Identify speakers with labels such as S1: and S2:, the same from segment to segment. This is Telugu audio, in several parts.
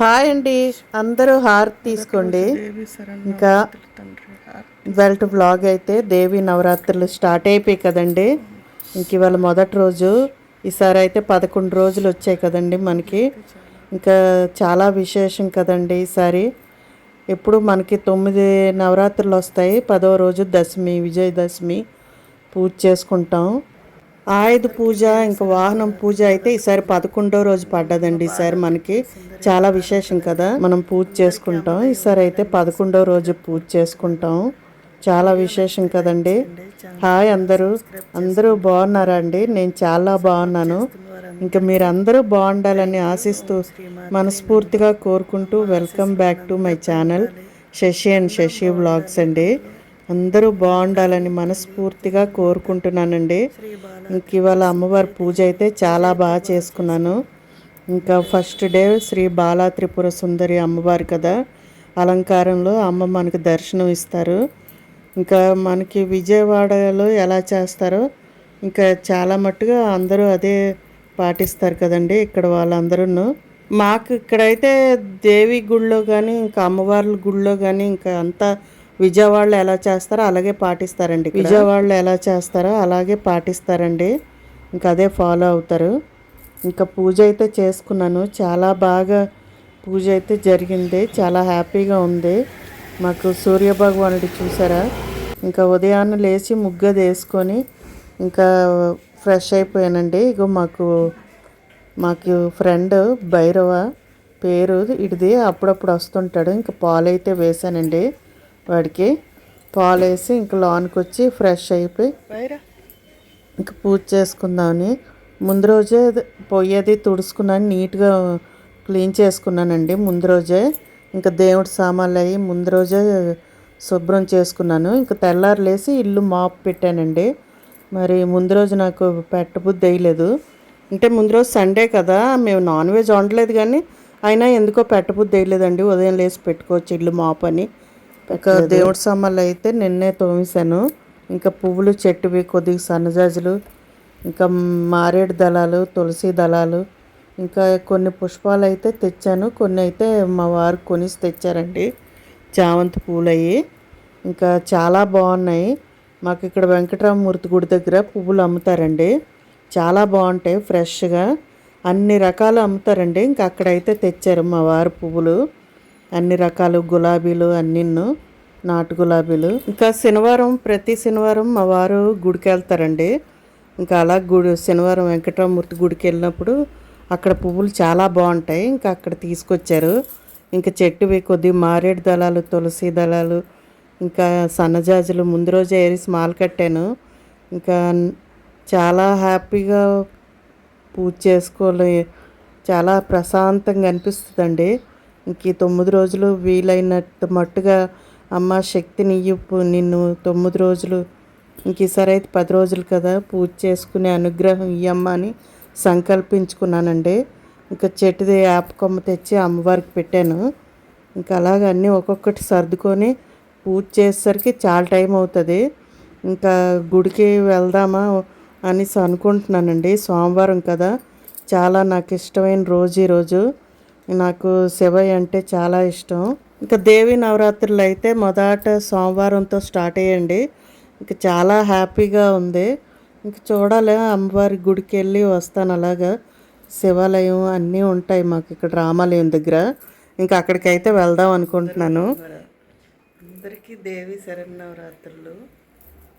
S1: హాయ్ అండి. అందరూ హారతి తీసుకోండి. ఇంకా బెల్ట్ బ్లాగ్ అయితే దేవి నవరాత్రులు స్టార్ట్ అయిపోయి కదండి. ఇంక ఇవాళ మొదటి రోజు. ఈసారి అయితే పదకొండు రోజులు వచ్చాయి కదండి మనకి. ఇంకా చాలా విశేషం కదండి ఈసారి. ఎప్పుడు మనకి తొమ్మిది నవరాత్రులు వస్తాయి. పదవ రోజు దశమి విజయదశమి పూజ చేసుకుంటాం. ఆయుధ పూజ ఇంకా వాహనం పూజ అయితే ఈసారి పదకొండో రోజు పడ్డదండి ఈసారి మనకి. చాలా విశేషం కదా మనం పూజ చేసుకుంటాం. ఈసారి అయితే పదకొండో రోజు పూజ చేసుకుంటాం. చాలా విశేషం కదండి. హాయ్ అందరూ. అందరూ బాగున్నారా అండి? నేను చాలా బాగున్నాను. ఇంకా మీరు అందరూ బాగుండాలని ఆశిస్తూ మనస్ఫూర్తిగా కోరుకుంటూ welcome back to my channel Shashi and Shashi vlogs అండి. అందరూ బాగుండాలని మనస్ఫూర్తిగా కోరుకుంటున్నానండి. ఇంక ఇవాళ అమ్మవారి పూజ అయితే చాలా బాగా చేసుకున్నాను. ఇంకా ఫస్ట్ డే శ్రీ బాలా త్రిపుర సుందరి అమ్మవారు కదా అలంకారంలో అమ్మ మనకు దర్శనం ఇస్తారు. ఇంకా మనకి విజయవాడలో ఎలా చేస్తారో ఇంకా చాలా మట్టుగా అందరూ అదే పాటిస్తారు కదండి ఇక్కడ వాళ్ళందరూ మాకు ఇక్కడైతే దేవి గుళ్ళో కానీ ఇంకా అమ్మవార్ల గుళ్ళో కానీ ఇంకా అంతా విజయవాడలో ఎలా చేస్తారో అలాగే పాటిస్తారండి విజయవాడలో ఎలా చేస్తారో అలాగే పాటిస్తారండి. ఇంకా అదే ఫాలో అవుతారు. ఇంకా పూజ అయితే చేసుకున్నాను. చాలా బాగా పూజ అయితే జరిగింది. చాలా హ్యాపీగా ఉంది. మాకు సూర్యభగవానుడు చూసారా? ఇంకా ఉదయాన్నే లేచి ముగ్గది వేసుకొని ఇంకా ఫ్రెష్ అయిపోయానండి. ఇగో మాకు మాకు ఫ్రెండ్ భైరవ పేరు ఇడిది అప్పుడప్పుడు వస్తుంటాడు. ఇంకా పాలు అయితే వేసానండి. వాడికి పాలు వేసి ఇంకా లోనికి వచ్చి ఫ్రెష్ అయిపోయి ఇంకా పూజ చేసుకుందామని. ముందు రోజే పొయ్యది తుడుచుకున్నాను నీట్గా క్లీన్ చేసుకున్నానండి ముందు రోజే. ఇంకా దేవుడి సామాన్లు అయ్యి ముందు రోజే శుభ్రం చేసుకున్నాను. ఇంకా తెల్లారు లేసి ఇల్లు మాప్ పెట్టానండి. మరి ముందు రోజు నాకు పెట్టబుద్ధి వేయలేదు అంటే ముందు రోజు సండే కదా మేము నాన్ వెజ్ వండలేదు కానీ అయినా ఎందుకో పెట్టబుద్ధి వేయలేదండి ఉదయం లేచి పెట్టుకోవచ్చు ఇల్లు మాప్ అని. ఇక దేవుడి సామాన్లు అయితే నిన్నే తోమేశాను. ఇంకా పువ్వులు చెట్టువి కొద్దిగా సన్నజాజులు ఇంకా మారేడు దళాలు తులసి దళాలు ఇంకా కొన్ని పుష్పాలు అయితే తెచ్చాను. కొన్ని అయితే మా వారు కొనిసి తెచ్చారండి. చామంతి పూలు అయ్యి ఇంకా చాలా బాగున్నాయి. మాకు ఇక్కడ వెంకటరామమూర్తి గుడి దగ్గర పువ్వులు అమ్ముతారండి. చాలా బాగుంటాయి ఫ్రెష్గా. అన్ని రకాలు అమ్ముతారండి. ఇంకా అక్కడైతే తెచ్చారు మా వారు పువ్వులు. అన్ని రకాలు గులాబీలు అన్నిన్ను నాటు గులాబీలు. ఇంకా శనివారం ప్రతి శనివారం మా వారు గుడికి వెళ్తారండి ఇంకా అలా గుడి శనివారం వెంకటమూర్తి గుడికి వెళ్ళినప్పుడు అక్కడ పువ్వులు చాలా బాగుంటాయి. ఇంకా అక్కడ తీసుకొచ్చారు. ఇంకా చెట్టువి కొద్ది మారేడు దళాలు తులసి దళాలు ఇంకా సన్నజాజులు. ముందు రోజు ఏరిసి మాల కట్టాను. ఇంకా చాలా హ్యాపీగా పూజ చేసుకోలే చాలా ప్రశాంతంగా అనిపిస్తుందండి. ఇంక తొమ్మిది రోజులు వీలైనట్టు మట్టుగా అమ్మ శక్తిని ఇప్పు నిన్ను తొమ్మిది రోజులు ఇంక ఈసారి అయితే పది రోజులు కదా పూజ చేసుకునే అనుగ్రహం ఇయ్యమ్మ అని సంకల్పించుకున్నానండి. ఇంకా చెట్టుది యాప్ కొమ్మ తెచ్చి అమ్మవారికి పెట్టాను. ఇంకా అలాగ అన్నీ ఒక్కొక్కటి సర్దుకొని పూజ చేసేసరికి చాలా టైం అవుతుంది. ఇంకా గుడికి వెళ్దామా అనేసి అనుకుంటున్నానండి. సోమవారం కదా. చాలా నాకు ఇష్టమైన రోజు ఈరోజు నాకు శివయ్య అంటే చాలా ఇష్టం. ఇంకా దేవి నవరాత్రులు అయితే మొదట సోమవారంతో స్టార్ట్ అయ్యండి. ఇంకా చాలా హ్యాపీగా ఉంది. ఇంకా చూడాలి అమ్మవారి గుడికి వెళ్ళి వస్తాను అలాగా. శివాలయం అన్నీ ఉంటాయి మాకు ఇక్కడ రామాలయం దగ్గర. ఇంకా అక్కడికైతే వెళ్దాం అనుకుంటున్నాను. అందరికీ దేవి శరన్నవరాత్రులు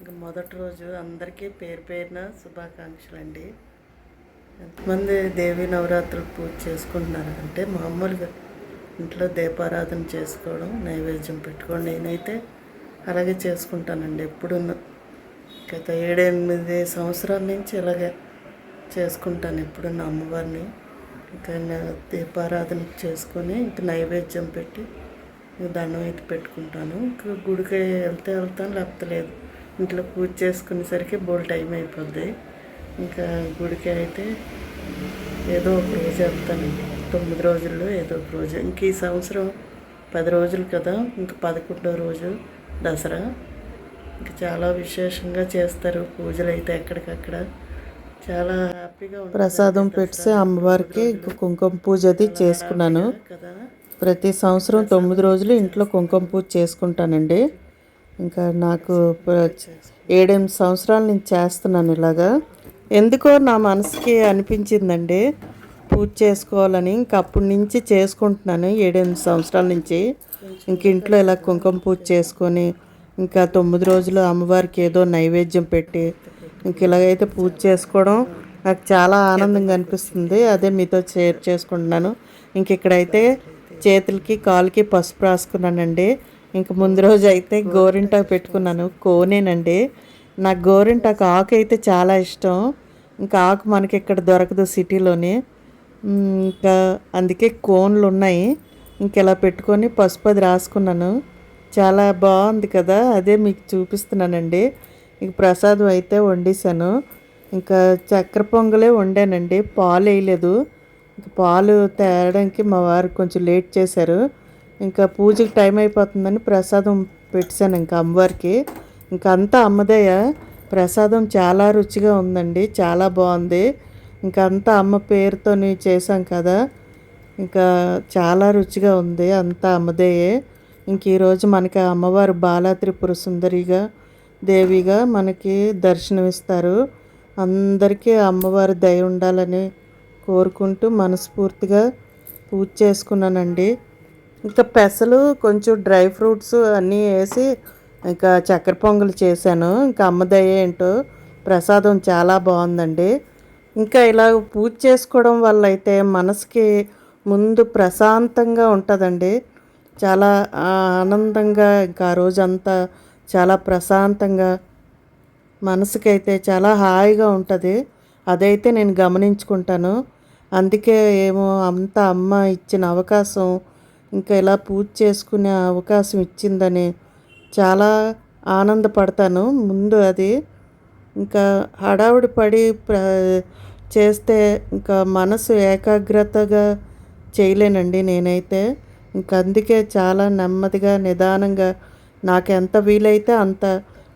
S1: ఇంకా మొదటి రోజు అందరికీ పేరు పేరున శుభాకాంక్షలు అండి ఎంతమంది దేవి నవరాత్రులు పూజ చేసుకుంటున్నారు అంటే మామూలుగా ఇంట్లో దీపారాధన చేసుకోవడం నైవేద్యం పెట్టుకోవడం నేనైతే అలాగే చేసుకుంటానండి ఎప్పుడున్న గత ఏడెనిమిది సంవత్సరాల నుంచి ఇలాగే చేసుకుంటాను ఎప్పుడున్న అమ్మవారిని. ఇంకా దీపారాధన చేసుకొని ఇంకా నైవేద్యం పెట్టి దండం అయితే పెట్టుకుంటాను. ఇంకా గుడికి వెళ్తే వెళ్తాను లేకపోతే లేదు. ఇంట్లో పూజ చేసుకునేసరికి బోల్ టైం అయిపోద్ది. ఇంకా గుడికి అయితే ఏదో ఒక రోజు వెళ్తాను. తొమ్మిది రోజుల్లో ఏదో ఒక రోజు. ఇంక ఈ సంవత్సరం పది రోజులు కదా. ఇంక పదకొండో రోజు దసరా. ఇంకా చాలా విశేషంగా చేస్తారు పూజలు అయితే ఎక్కడికక్కడ. చాలా హ్యాపీగా ప్రసాదం పెట్టి అమ్మవారికి ఇంక కుంకుమ పూజ అది చేసుకున్నాను. ప్రతి సంవత్సరం తొమ్మిది రోజులు ఇంట్లో కుంకుమ పూజ చేసుకుంటానండి. ఇంకా నాకు ఏడెనిమిది సంవత్సరాల నుంచి చేస్తున్నాను ఇలాగా. ఎందుకో నా మనసుకి అనిపించిందండి పూజ చేసుకోవాలని. ఇంక అప్పటి నుంచి చేసుకుంటున్నాను ఏడెనిమిది సంవత్సరాల నుంచి. ఇంక ఇంట్లో ఇలా కుంకుమ పూజ చేసుకొని ఇంకా తొమ్మిది రోజులు అమ్మవారికి ఏదో నైవేద్యం పెట్టి ఇంక ఇలాగైతే పూజ చేసుకోవడం నాకు చాలా ఆనందంగా అనిపిస్తుంది. అదే మీతో షేర్ చేసుకుంటున్నాను. ఇంక ఇక్కడైతే చేతులకి కాలుకి పసుపు రాసుకున్నానండి. ఇంక ముందు రోజు అయితే గోరింటాకు పెట్టుకున్నాను. కోనేనండి. నాకు గోరింటాకు ఆకు అయితే చాలా ఇష్టం. ఇంకా ఆకు మనకి ఇక్కడ దొరకదు సిటీలోని. ఇంకా అందుకే కోన్లు ఉన్నాయి. ఇంక ఇలా పెట్టుకొని పసుపు అది రాసుకున్నాను. చాలా బాగుంది కదా అదే మీకు చూపిస్తున్నానండి. ఇంక ప్రసాదం అయితే వండేశాను. ఇంకా చక్కెర పొంగలే వండానండి. పాలు వేయలేదు. ఇంకా పాలు తేయడానికి మా వారు కొంచెం లేట్ చేశారు. ఇంకా పూజకి టైం అయిపోతుందని ప్రసాదం పెట్టాను ఇంకా అమ్మవారికి. ఇంకా అంతా అమ్మదయ్య. ప్రసాదం చాలా రుచిగా ఉందండి. చాలా బాగుంది. ఇంకా అంతా అమ్మ పేరుతోని చేశాం కదా. ఇంకా చాలా రుచిగా ఉంది. అంతా అమ్మదేయే ఇంక ఈరోజు మనకి అమ్మవారు బాలా త్రిపుర సుందరిగా దేవిగా మనకి దర్శనమిస్తారు. అందరికీ అమ్మవారి దయ ఉండాలని కోరుకుంటూ మనస్ఫూర్తిగా పూజ చేసుకున్నానండి. ఇంకా పెసలు కొంచెం డ్రై ఫ్రూట్స్ అన్నీ వేసి ఇంకా చక్కెర పొంగలు చేశాను. ఇంకా అమ్మదయ్య ఏంటో ప్రసాదం చాలా బాగుందండి. ఇంకా ఇలా పూజ చేసుకోవడం వల్ల అయితే మనసుకి ముందు ప్రశాంతంగా ఉంటుందండి. చాలా ఆనందంగా ఇంకా ఆ రోజంతా చాలా ప్రశాంతంగా మనసుకైతే చాలా హాయిగా ఉంటుంది. అదైతే నేను గమనించుకుంటాను. అందుకే ఏమో అంత అమ్మ ఇచ్చిన అవకాశం ఇంకా ఇలా పూజ చేసుకునే అవకాశం ఇచ్చిందని చాలా ఆనందపడతాను. ముందు అది ఇంకా హడావుడి పడి ప్ర చేస్తే ఇంకా మనసు ఏకాగ్రతగా చేయలేనండి నేనైతే. ఇంక అందుకే చాలా నెమ్మదిగా నిదానంగా నాకు ఎంత వీలైతే అంత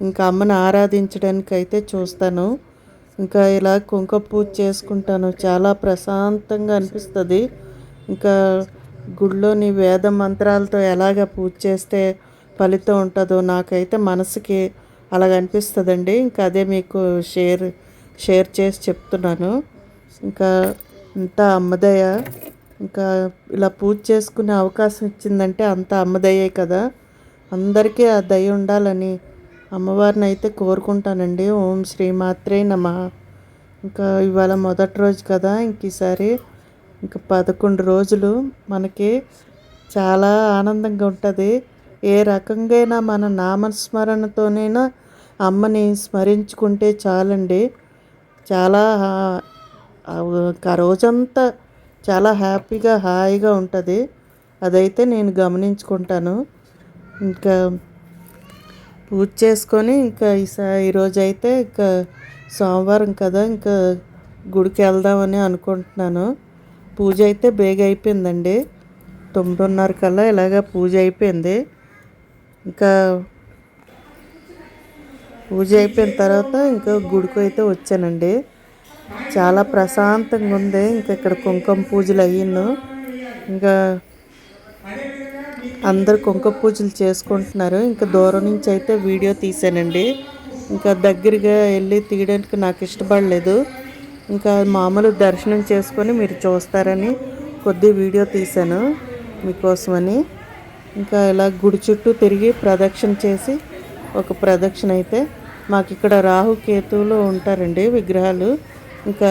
S1: ఇంకా అమ్మని ఆరాధించడానికి అయితే చూస్తాను. ఇంకా ఇలా కుంకుమ పూజ చేసుకుంటాను. చాలా ప్రశాంతంగా అనిపిస్తుంది. ఇంకా గుళ్ళోని వేద మంత్రాలతో ఎలాగ పూజ చేస్తే ఫలితం ఉంటుందో నాకైతే మనసుకి అలాగ అనిపిస్తుందండి ఇంకా అదే మీకు షేర్ షేర్ చేసి చెప్తున్నాను. ఇంకా అంతా అమ్మదయ్య ఇంకా ఇలా పూజ చేసుకునే అవకాశం ఇచ్చిందంటే అంత అమ్మదయ్యే కదా. అందరికీ ఆ దయ ఉండాలని అమ్మవారిని అయితే కోరుకుంటానండి. ఓం శ్రీమాత్రే నమ. ఇంకా ఇవాళ మొదటి రోజు కదా ఇంక ఈసారి ఇంకా పదకొండు రోజులు మనకి చాలా ఆనందంగా ఉంటుంది. ఏ రకంగా మన నామస్మరణతోనైనా అమ్మని స్మరించుకుంటే చాలండి. చాలా హా- ఆ రోజంతా చాలా హ్యాపీగా హాయిగా ఉంటుంది. అదైతే నేను గమనించుకుంటాను. ఇంకా పూజ చేసుకొని ఇంకా ఈసా ఈరోజైతే ఇంకా సోమవారం కదా ఇంకా గుడికి వెళ్దామని అనుకుంటున్నాను. పూజ అయితే బేగ అయిపోయిందండి తొమ్మిదిన్నర కల్లా ఇలాగ పూజ అయిపోయింది. ఇంకా పూజ అయిపోయిన తర్వాత ఇంకా గుడికి అయితే వచ్చానండి. చాలా ప్రశాంతంగా ఉంది. ఇంకా ఇక్కడ కుంకుమ పూజలు అయ్యాను ఇంకా అందరు కుంకుమ పూజలు చేసుకుంటున్నారు. ఇంకా దూరం నుంచి అయితే వీడియో తీసానండి. ఇంకా దగ్గరగా వెళ్ళి తీయడానికి నాకు ఇష్టపడలేదు. ఇంకా మామూలు దర్శనం చేసుకొని మీరు చూస్తారని కొద్ది వీడియో తీశాను మీకోసమని. ఇంకా ఇలా గుడి చుట్టూ తిరిగి ప్రదక్షిణ చేసి ఒక ప్రదక్షిణ అయితే మాకు ఇక్కడ రాహు కేతువులు ఉంటారండి విగ్రహాలు. ఇంకా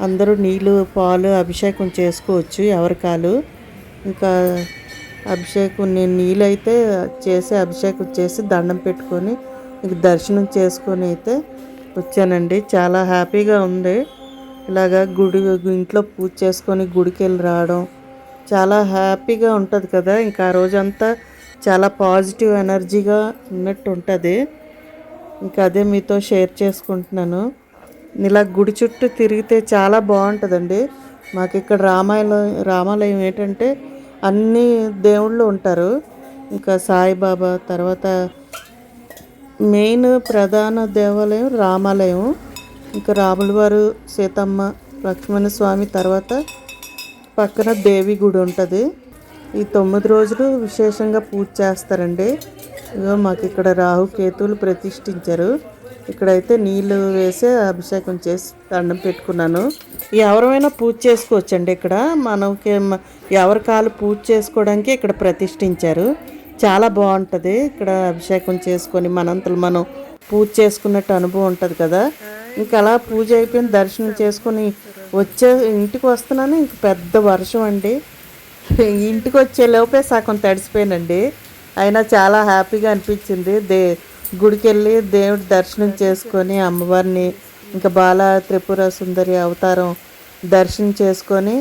S1: అందరూ నీళ్ళు పాలు అభిషేకం చేసుకోవచ్చు ఎవరికాలు. ఇంకా అభిషేకం నేను నీళ్ళైతే చేసి అభిషేకం చేసి దండం పెట్టుకొని ఇంక దర్శనం చేసుకొని అయితే వచ్చానండి. చాలా హ్యాపీగా ఉంది. ఇలాగా గుడి ఇంట్లో పూజ చేసుకొని గుడికి వెళ్ళి రావడం చాలా హ్యాపీగా ఉంటుంది కదా. ఇంకా ఆ రోజంతా చాలా పాజిటివ్ ఎనర్జీగా ఉన్నట్టు ఉంటుంది ఇంకా అదే మీతో షేర్ చేసుకుంటున్నాను. ఇలా గుడి చుట్టూ తిరిగితే చాలా బాగుంటుందండి. మాకు ఇక్కడ రామాయణం రామాలయం ఏంటంటే అన్ని దేవుళ్ళు ఉంటారు. ఇంకా సాయిబాబా తర్వాత మెయిన్ ప్రధాన దేవాలయం రామాలయం. ఇంకా రాములవారు సీతమ్మ లక్ష్మణ స్వామి తర్వాత పక్కన దేవి గుడి ఉంటుంది. ఈ తొమ్మిది రోజులు విశేషంగా పూజ చేస్తారండి. ఇగో మాకు ఇక్కడ రాహు కేతువులు ప్రతిష్ఠించారు. ఇక్కడైతే నీళ్ళు వేసి అభిషేకం చేసి దండం పెట్టుకున్నాను. ఎవరైనా పూజ చేసుకోవచ్చండి ఇక్కడ? మనకి ఎవరి కాలు పూజ చేసుకోవడానికి ఇక్కడ ప్రతిష్ఠించారు. చాలా బాగుంటుంది ఇక్కడ అభిషేకం చేసుకొని మనంతలు మనం పూజ చేసుకున్నట్టు అనుభవం ఉంటుంది కదా. ఇంకా అలా పూజ అయిపోయిన దర్శనం చేసుకొని వచ్చే ఇంటికి వస్తున్నాను ఇంక పెద్ద వర్షం అండి. ఇంటికి వచ్చే లోపే సగం తడిసిపోయానండి. అయినా చాలా హ్యాపీగా అనిపించింది. దే గుడికి వెళ్ళి దేవుడి దర్శనం చేసుకొని అమ్మవారిని ఇంకా బాల త్రిపుర సుందరి అవతారం దర్శనం చేసుకొని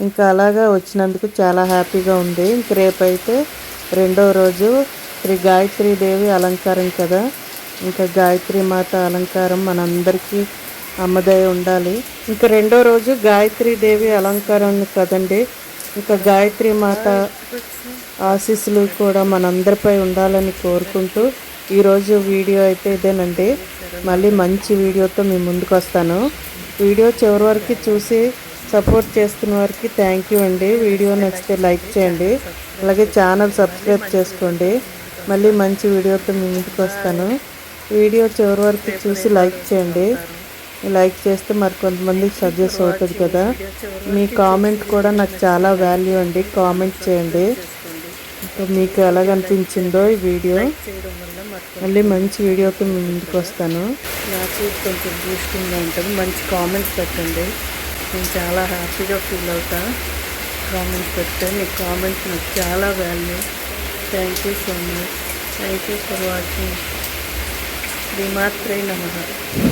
S1: ఇంకా అలాగా వచ్చినందుకు చాలా హ్యాపీగా ఉంది. ఇంక రేపైతే రెండో రోజు శ్రీ గాయత్రీ దేవి అలంకారం కదా. ఇంకా గాయత్రి మాత అలంకారం మనందరికీ అమ్మదయ్య ఉండాలి. ఇంకా రెండో రోజు గాయత్రి దేవి అలంకారం కదండి. ఇంకా గాయత్రి మాత ఆశీస్సులు కూడా మనందరిపై ఉండాలని కోరుకుంటూ ఈరోజు వీడియో అయితే ఇదేనండి. మళ్ళీ మంచి వీడియోతో మీ ముందుకు వస్తాను. వీడియో చివరి వరకు చూసి సపోర్ట్ చేస్తున్న వారికి థ్యాంక్ యూ అండి. వీడియో నచ్చితే లైక్ చేయండి. అలాగే ఛానల్ సబ్స్క్రైబ్ చేసుకోండి. మళ్ళీ మంచి వీడియోతో మీ ముందుకు వస్తాను. వీడియో చివరి వరకు చూసి లైక్ చేయండి. లైక్ చేస్తే మరి కొంతమందికి సజెస్ట్ అవుతుంది కదా. మీ కామెంట్ కూడా నాకు చాలా వాల్యూ అండి. కామెంట్ చేయండి. మీకు మీకు ఎలాగనిపించిందో ఈ వీడియో. మళ్ళీ మంచి వీడియోతో ముందుకు వస్తాను.
S2: నాకు కొంచెం బూస్టింగ్గా ఉంటుంది. మంచి కామెంట్స్ పెట్టండి. నేను చాలా హ్యాపీగా ఫీల్ అవుతా. కామెంట్స్ పెడితే మీ కామెంట్స్ నాకు చాలా value. Thank you so much thank you for watching శ్రీమాత్రే నమ.